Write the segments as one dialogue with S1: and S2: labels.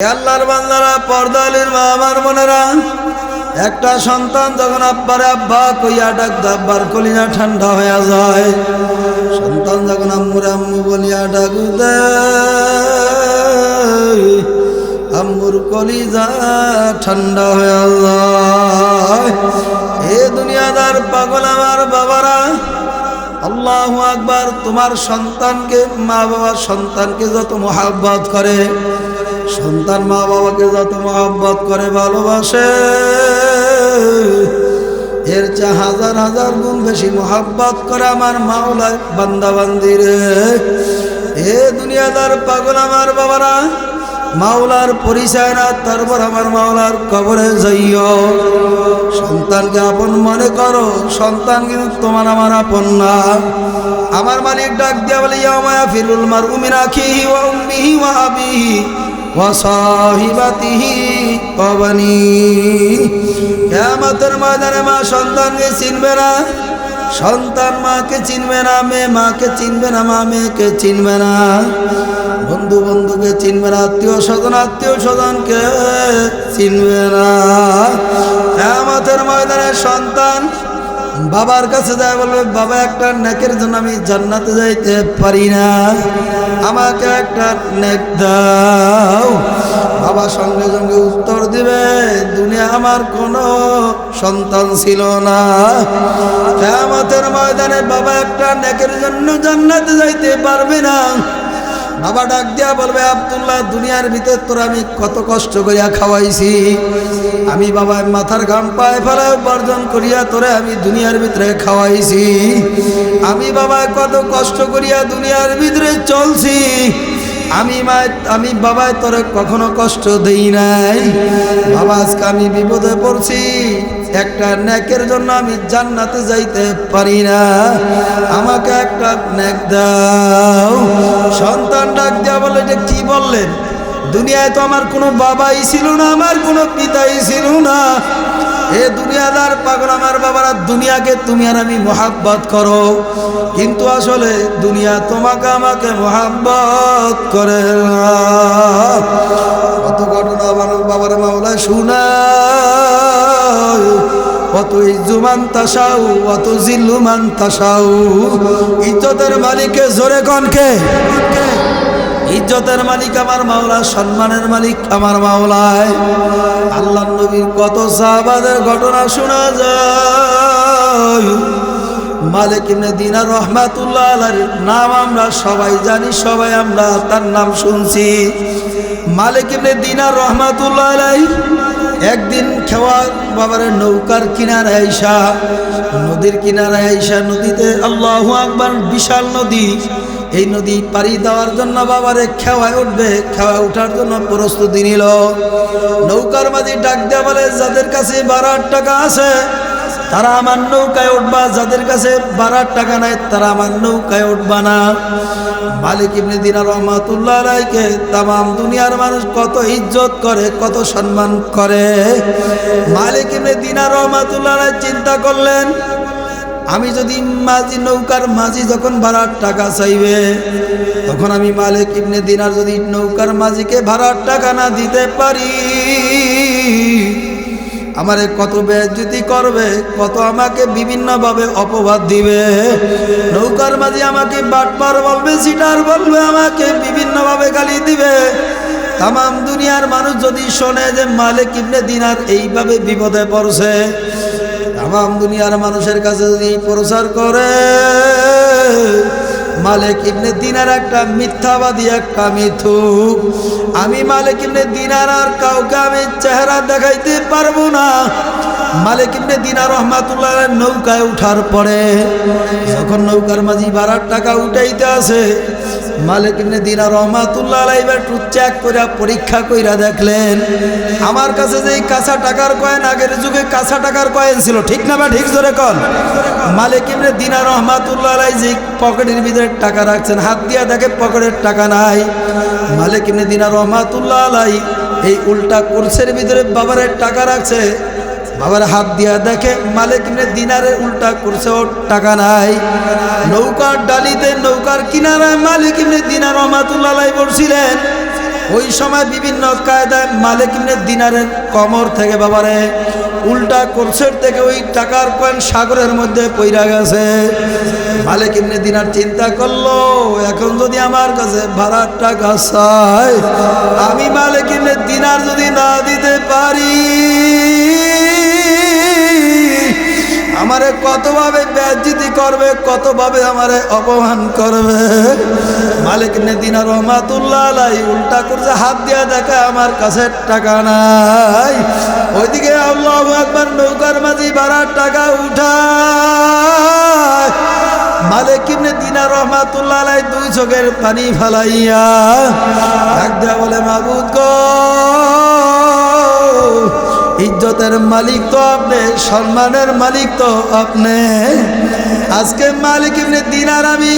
S1: আল্লাহর বান্দারা, পর্দালির মা, আমার বোনেরা, একটা সন্তান যখন আব্বারে আব্বা কইয়া ডাক আব্বার কলিজা ঠান্ডা হয়ে যায়। সন্তান যখন আম্মুরে আম্মু বলিয়া ডাক আম্মুর কলিজা ঠান্ডা হয়ে যায়। এ দুনিয়াদার পাগল আমার বাবারা, আল্লাহ আকবার, তোমার সন্তানকে মা বাবা সন্তানকে যত মহাব্বত করে সন্তান মা বাবাকে যত মহাব্বত করে ভালোবাসে, এর চা হাজার হাজার গুণ বেশি মহাব্বত করে আমার মাওলায় বান্দা বান্দিরে এ দুনিয়াদার পাগল আমার বাবারা, মাওলার পরিচয় না, তারপর আমার মাওলার কবরে যাইও। সন্তানকে আপন মনে করো, সন্তান কিন্তু তোমার আমার আপন না। আমার মালিক ডাক দিয়া বলে ইয়ামায়া ফিরুল মার উমিনা খিহি ওয়া উম্মিহি ওয়া আবিহি। ময়দানে মা সন্তানকে চিনবে না, সন্তান মাকে চিনবে না, মেয়ে মাকে চিনবে না, মা চিনবে না। বন্ধু বন্ধুকে চিনবে না, আত্মীয় স্বজন, আত্মীয় স্বজনকে চিনবে না। আমাদের ময়দানের সন্তান বাবার কাছে যায় বলবে, বাবা, একটা নেকের জন্য আমি জান্নাতে যাইতে পারি না। আমাকে একটা নেক দাও। বাবা সঙ্গে সঙ্গে উত্তর দিবে, দুনিয়া আমার কোনো সন্তান ছিল না। কেয়ামতের ময়দানে বাবা একটা নেকের জন্য জান্নাতে যাইতে পারবে না। বাবা ডাক দিয়া বলবে, আব্দুল্লাহ, দুনিয়ার ভিতর তোর আমি কত কষ্ট করিয়া খাওয়াইছি। আমি বাবা মাথার ঘাম পায়ে ফেলে উপার্জন করিয়া তোরে আমি দুনিয়ার ভিতরে খাওয়াইছি। আমি বাবা কত কষ্ট করিয়া দুনিয়ার ভিতরে চলছি। আমি মায় আমি বাবায় তোরে কখনো কষ্ট দেই নাই। বাবা, আজকে আমি বিপদে পড়ছি। একটা নেকের জন্য আমি জান্নাতে যাইতে পারি না। আমাকে একটা নেক দাও। সন্তান ডাক দেওয়া বলে, এটা কি বললেন? দুনিয়ায় তো আমার কোনো বাবাই ছিল না, আমার কোনো পিতাই ছিল না। এ দুনিয়াদার পাগল আমার বাবারা, দুনিয়াকে তুমি আর আমি মোহাব্বত করো। কিন্তু আসলে দুনিয়া তোমাকে আমাকে মোহাব্বত করে কত ঘটনা আমার বাবার মাওলা শোনা মালিকে জোরে কনকে ইজ্জতের মালিক আমার মাওলা, সম্মানের মালিক আমার মাওলায়। আল্লাহ নবীর কত সাহাবাদের ঘটনা শোনা যায়। মালিক ইবনে দিনার রহমাতুল্লাহ আলাইহির নাম আমরা সবাই জানি, সবাই আমরা তার নাম শুনছি। মালিক ইবনে দিনার রহমাতুল্লাহ আলাইহি, একদিন খেওয়া বাবার নৌকার কিনারে আইসা, নদীর কিনারে আইসা, নদীতে আল্লাহ আকবার বিশাল নদী, এই নদী পাড়ি দেওয়ার জন্য বাবারে খেওয়ায় উঠবে খেওয়া উঠার জন্য প্রস্তুতি নিল। নৌকার মাঝি ডাক দেওয়া বলে, যাদের কাছে বারার টাকা আছে তারা আমার নৌকায় উঠবা, যাদের কাছে বারার টাকা নাই, তারা আমার নৌকায় উঠবা না। মালিক ইবনে দিনা রহমাতুল্লাহ রায়কে তাম দুনিয়ার মানুষ কত ইজ্জত করে, কত সম্মান করে। মালিক ইবনে দিনা রহমাতুল্লাহ রায় চিন্তা করলেন, আমি যদি মাঝি নৌকার মাঝি যখন ভাড়ার টাকা চাইবে, তখন আমি মালিক ইবনে দিনার যদি নৌকার মাঝিকে ভাড়ার টাকা না দিতে পারি আমারে কত বেজ্জতি করবে, কত আমাকে বিভিন্নভাবে অপবাদ দিবে। নৌকার মাঝে আমাকে বাটপার বলবে, সিটার বলবে, আমাকে বিভিন্নভাবে গালি দিবে। তাম দুনিয়ার মানুষ যদি শোনে যে মালিক ইবনে দিনার এইভাবে বিপদে পড়ছে তাম দুনিয়ার মানুষের কাছে যদি প্রচার করে মালিক ইবনে দিনার একটা মিথ্যাবাদী একটা মিথুক। আমি মালিক ইবনে দিনার আর কাউকে আমি চেহারা দেখাইতে পারব না। মালিক ইবনে দিনার রহমাতুল্লাহ নৌকায় উঠার পরে, যখন নৌকার মাঝি বারার টাকা উঠাইতে আসে মালিক ইবনে রহমাতুল্লাহ আলাইহি এবার চেক কইরা, পরীক্ষা কইরা দেখলেন, আমার কাছে যে এই কাঁচা টাকার কয়েন আগের যুগে কাঁচা টাকার কয়েন ছিল, ঠিক না বা ঠিক জোরে কল মালিক ইবনে দিনা রহমাতুল্লাহ আলাইহি যে পকেটের ভিতরে টাকা রাখছেন, হাত দিয়া দেখে পকেটের টাকা নাই। মালিক ইবনে দিনা রহমাতুল্লাহ আলাইহি এই উল্টা কোর্সের ভিতরে বাবারের টাকা রাখছে বাবার হাত দিয়া দেখে মালিক নে দিনারে উল্টা করছে, ওর টাকা নাই। নৌকার ডালিতে, নৌকার কিনারায় মালিক ইবনে দিনার রহমাতুল্লাহ বলছিলেন ওই সময় বিভিন্ন কায়দায় মালিক ইবনে দিনারের কমর থেকে বাবারে উল্টা কোর্সের থেকে ওই টাকার কয়েন সাগরের মধ্যে পইরা গেছে। মালিক ইবনে দিনার চিন্তা করল, এখন যদি আমার কাছে ভাড়ার টাকা চাই আমি মালিক ইবনে দিনার যদি না দিতে পারি, আমারে কতভাবে ব্যাজিতি করবে, কতভাবে আমারে অপমান করবে? নেদিনা রহমাতুল্লাহ উল্টা হাত দিয়া দেখে আমার কাছে টাকা নাই। ওইদিকে আল্লাহ নৌকার টাকা মালিক দিনা দুই চোখের পানি ফালাইয়া বলে, মাবুদ ইজ্জতের মালিক তো আপনি, সম্মানের মালিক তো আপনি। আজকে মালিক দিনার আমি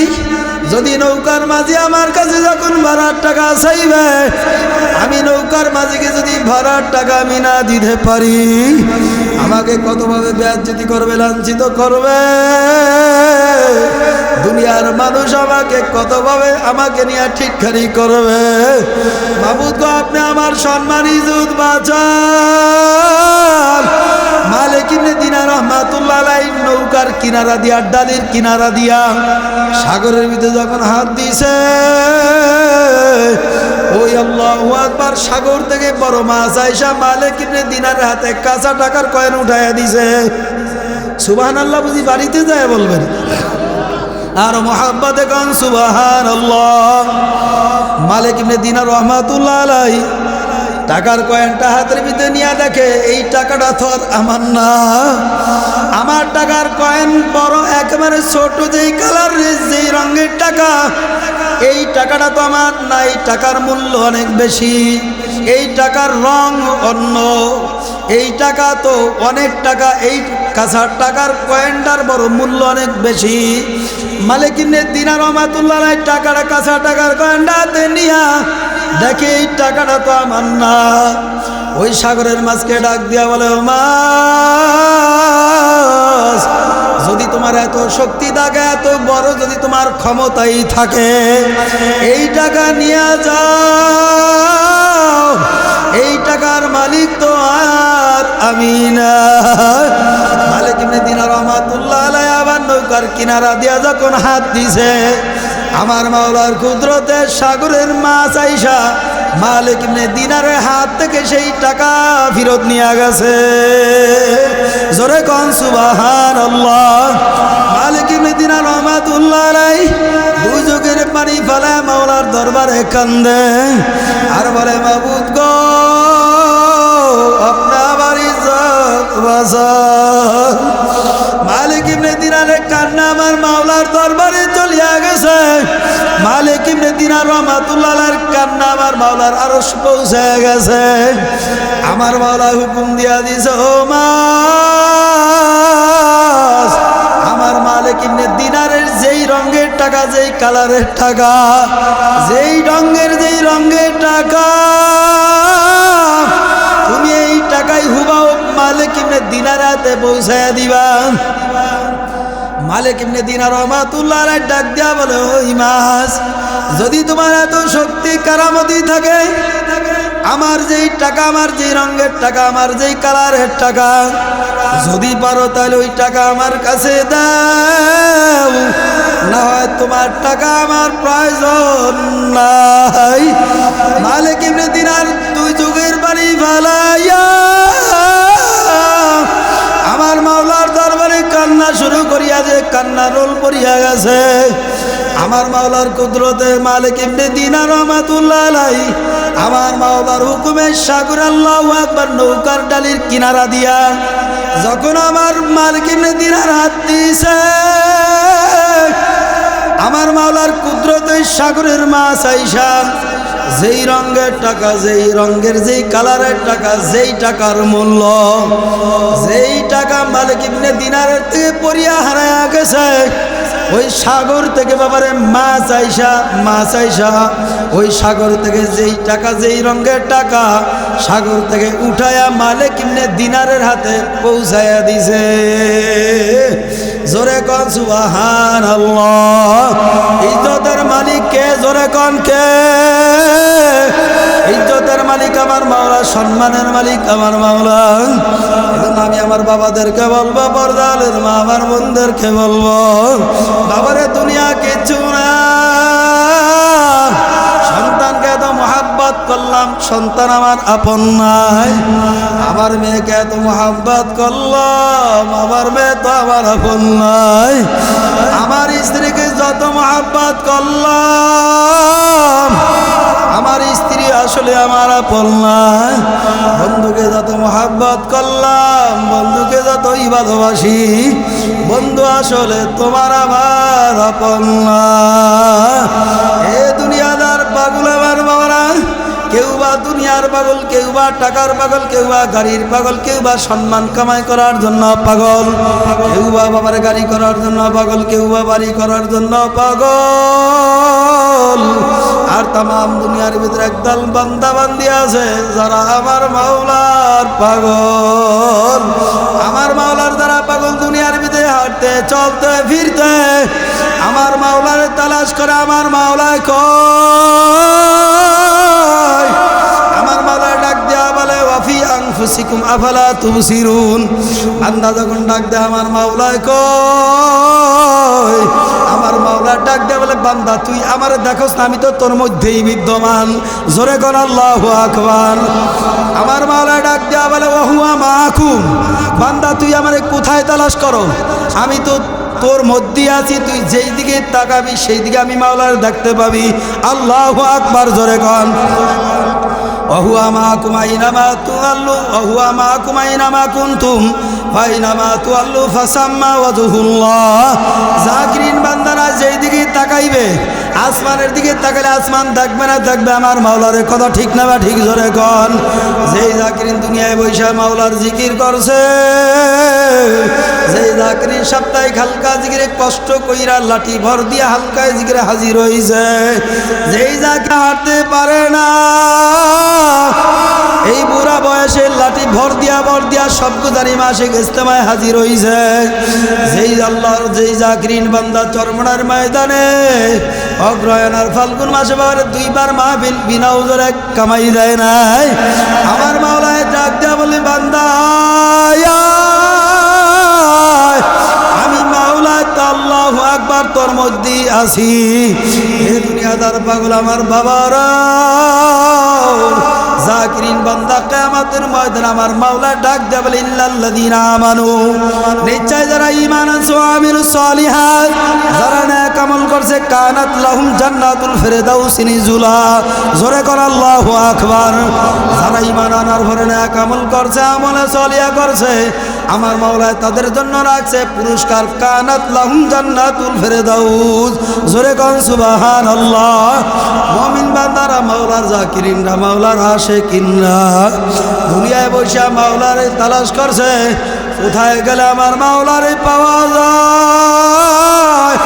S1: যদি নৌকার মাঝি আমার কাছে যখন ভাড়ার টাকা চাইবে, আমি নৌকার মাঝিকে যদি ভাড়ার টাকা আমি না দিতে পারি, আমাকে কতভাবে ব্যাজ্যতি করবে, লাঞ্ছিত করবে? দুনিয়ার মানুষ আমাকে কতভাবে আমাকে নিয়ে ঠিকঠারি করবে? বাবুদ আপনি আমার সম্মান ইজুত বাঁচান মালিক ইবনে দিনা রহমাতুল্লাহ আলাই নৌকার কিনারা দিয়া, ডালির কিনারা দিয়া, সাগরের ভিতরে যখন হাত দিছে, ওই আল্লাহ সাগর থেকে বড় মাছ আইসা মালে কিনে দিনার হাতে কাঁচা টাকার কয়েন উঠাইয়া দিছে। সুবহান আল্লাহ বুঝি বাড়িতে যায় বলবেন? আর মোহাব্বতে গান সুবাহান মালিক ইবনে দিনা রহমাতুল্লাহ আলাই টাকার কয়েনটা হাতের ভিতরে নিয়ে দেখে, এই টাকাটা তো আমার না। আমার টাকার কয়েন বড়, একেবারে ছোট, যেই কালার যেই রঙের টাকা। এই টাকাটা তো আমার না এই টাকার মূল্য অনেক বেশি। এই টাকার রং অন্য। এই টাকা তো অনেক টাকা, এই কাঁচার টাকার কয়েনটার বড় মূল্য অনেক বেশি। মালিকিনের দিনা রহমাতুল্লাহ টাকাটা কাঁচা টাকার কয়েনটা হাতে নিয়া দেখে এই টাকাটা তো আমার না। ওই সাগরের মাছকে ডাক দিয়া বলে ও মাছ যদি তোমার এত শক্তি থাকে, এত বড় যদি তোমার ক্ষমতাই থাকে, এই টাকা নিয়ে যাও, এই টাকার মালিক তো আর আমি না। মালিক ইবনে দিনা রহমাতুল্লাহ আবার নৌকার কিনারা দিয়া যখন হাত দিছে, আমার মাওলার কুদরতে সাগরের মাছ আইসা মালিক ইবনে দিনারের হাত থেকে সেই টাকা ফেরত নিয়ে গেছে। জোরে কন সুবাহান আল্লাহ মালিক ইবনে দিনার রহমাতুল্লাহ পানি ফেলায় মাওলার দরবারে কান্দে। আর বলে, মাবুদ গো, আপনার বাড়ি মালিক ইবনে দিনারে কান্না আমার মাওলার দরবারে ইবনে দিনার রহমাতুল্লাহর কান্না আমার মাওলার আরশ পৌঁছে গেছে। আমার মাওলা হুকুম দিয়া দিছে, ও মা আমার মালিক ইবনে দিনারের যেই রঙের টাকা, যেই কালারের টাকা, যেই রঙের যেই রঙের টাকা, তুমি এই টাকাই হুবাও মালিক ইবনে দিনার হাতে পৌঁছায় দিবা। মালিক ইবনে দিনার রহমাতুল্লাহ ডাক দিয়া বলে ওই মাস যদি তোমার এত শক্তি, কারামতি থাকে, আমার যেই টাকা, আমার যেই রঙের টাকা, আমার যেই কালারের টাকা, যদি পারো তাহলে ওই টাকা আমার কাছে দাও। না হয় তোমার টাকা আমার প্রয়োজন নাই। মালিক ইবনে দিনার দুই যুগের বাড়ি ভালাইয়া আমার মাওলার দরবারে কান্না শুরু করিয়া যে কান্না রোল পড়িয়া গেছে। আমার মাওলার কুদরতে মালিক ইবনে দিনা রহমাতুল্লাহ আলাই আমার মাওলার হুকুমে সাগর আল্লাহ একবার নৌকার ডালির কিনারা দিয়া যখন আমার মালিক ইবনে দিনার হাত দিছে আমার মাওলার কুদরতে সাগরের মাছ আইসা, যেই রঙের টাকা, যেই রঙের, যেই কালারের টাকা, যেই টাকার মূল্য, যেই টাকা মালিক ইবনে দিনারের থেকে পরিয়া হারায়া গেছে ওই সাগর থেকে বাবারে মাছ আইসা মাছ আইসা ওই সাগর থেকে যেই টাকা, যেই রঙের টাকা, সাগর থেকে উঠায়া মালে কিমনে দিনারের হাতে পৌঁছায়া দিছে। জোরে কন সুবাহান ইজ্জতের মালিক কে? জোরে কন কে? মালিক আমার মাওলা, সম্মানের মালিক আমার মাওলা। এখন আমি আমার বাবাদেরকে বলব পর্দালের মা আমার বোনদেরকে বলব, বাবারে দুনিয়া কিছু না। সন্তানকে এত মহাব্বত করলাম, সন্তান আমার আপন নাই। আমার মেয়েকে এত মহাব্বত করলাম, আমার মেয়ে তো আমার আপন নাই। আমার স্ত্রীকে যত মহাব্বত করলাম আসলে আমার নাই বন্ধুকে যত মহাব্বত করলাম, বন্ধুকে যতই ভালোবাসি, বন্ধু আসলে তোমার আমার এ দুনিয়াদার পাগল আমার বাবারা, কেউ বা দুনিয়ার পাগল, কেউ বা টাকার পাগল, কেউ বা গাড়ির পাগল, কেউ বা সম্মান কামাই করার জন্য পাগল, কেউ বা বাবার গাড়ি করার জন্য পাগল, কেউ বা বাড়ি করার জন্য পাগল। আর তাম দুনিয়ার ভিতরে একদল বান্দা বান্দি আছে, যারা আমার মাওলার পাগল। আমার মাওলার দ্বারা পাগল দুনিয়ার ভিতরে হাঁটতে, চলতে, ফিরতে, আমার মাওলার তালাশ করে, আমার মাওলায় কয় আনফুসিকুম আফালা তুবসিরুন? বান্দা যখন ডাক দেয়, আমার মাওলায় কয়, আমার মাওলা ডাক দেয়া বলে, বান্দা, তুই আমার দেখোস না, আমি তো তোর মধ্যেই বিদ্যমান। জোরে কর আল্লাহু আকবার। আমার মাওলা ডাক দেয়া বলে, ওহুয়া মাকুম। বান্দা, তুই আমারে কোথায় তালাশ করো? আমি তো তোর মধ্যে আছি, তুই যেই দিকে তাকাবি, সেই দিকে আমি মাওলার দেখতে পাবি। আল্লাহ আকবার, জোরে কন। ফাসাম্মা জাকিরিন যেই তাকাইবে, আসমানের দিকে তাকালে আসমান দেখবে না দেখবে আমার মাওলারে কথা ঠিক না বা ঠিক জোরে কন। যেই জাকিরিন দুনিয়ায় বৈশা মাওলার জিকির করছে, যেই জাকিরিন সাপ্তাহিক হালকা জিকিরে কষ্ট কইরা লাঠি ভর দিয়া হালকায় জিকিরে হাজির হইছে। যেই জাকি হাঁটতে পারে না ভর দিয়া ভর দিয়া সবগুজারি মাসে ইস্তেমায় হাজির হইছে। যেই আল্লাহর যেই জাকরিন বান্দা চরমনার ময়দানে অগ্রয়ণার ফাল্গুন মাসে বাবারে দুইবার মাহফিল বিনা উজরে কামাই দেয় নাই। আমার মাওলায় ডাক দিয়া বলি, বান্দা একবার তোর মধ্যে আছি। এ দুনিয়াদার পাগল আমার বাবারা। জাকিরিন বান্দা কিয়ামতের ময়দানে আমার মাওলা ডাক দেবে ইল্লাল্লাযিনা আমানু। নিশ্চয় যারা ঈমান আনছে, আমিলুস সালিহাত। যারা নেক আমল করছে, কানাত লাহুম জান্নাতুল ফিরদাউস নিজুলা জোরে কর, আল্লাহু আকবার। যারা ঈমান আনার পরে নেক আমল করছে, আমলে সলিয়া করছে। আমার মাওলায় তাদের জন্য রাখছে পুরস্কার। কানাত লাহুম জান্নাতুল ফেরদাউস। জোরে কোন সুবহানাল্লাহ। মুমিন বান্দারা, মাওলার জাকিরিনরা, মাওলার আশিকিনরা, দুনিয়ায় বসে মাওলারে তালাশ করছে। কোথায় গেলে আমার মাওলারে পাওয়া যায়?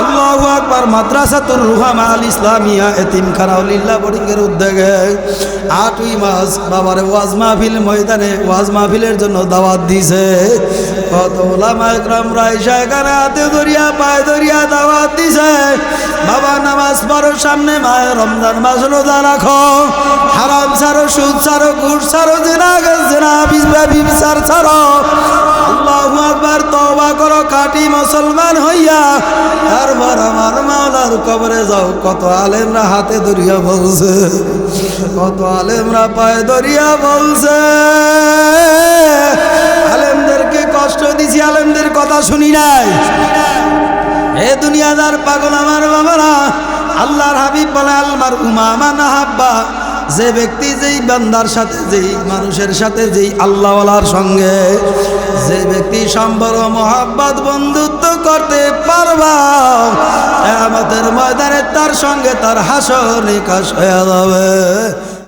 S1: আল্লাহু আকবার মাদ্রাসাতুর রুহামা আল ইসলামিয়া এতিমখানা লিল্লাহ বোর্ডিংয়ের উদ্যোগে আটই মাস বাবার ওয়াজ মাহফিল ময়দানে ওয়াজ মাহফিলের জন্য দাওয়াত দিছে কত ওলামা একরাম রাইসা এখানে হাতে ধরিয়া, পায়ে ধরিয়া দাওয়াত দিছে বাবা নামাজ পড়ো, সামনে মায়ের রমজান মাস রোজা রাখো। হারাম ছাড়ো, সুদ ছাড়ো, ঘুষ ছাড়ো, জেনা জেনা বিবসার ছাড়ো আল্লাহু আকবার তওবা করো কাটি মুসলমান হইয়া তারপর আমার মাওলার কবরে যাও, কত আলেমরা হাতে ধরিয়া বলছে, কত আলেমরা পায়ে ধরিয়া বলছে। আলেমদেরকে কষ্ট দিছি, আলেমদের কথা শুনি নাই? এ দুনিয়াদার পাগল আমার বাবারা, আল্লাহর হাবিব বলে আলমার উমামা নাহাব্বা যে ব্যক্তি যেই বান্দার সাথে, যেই মানুষের সাথে, যেই আল্লাহওয়ালার সঙ্গে যে ব্যক্তি সম্বর মোহাব্বত বন্ধুত্ব করতে পারবা আমাদের ময়দানে তার সঙ্গে তার হাসর নিকাশ হয়ে যাবে।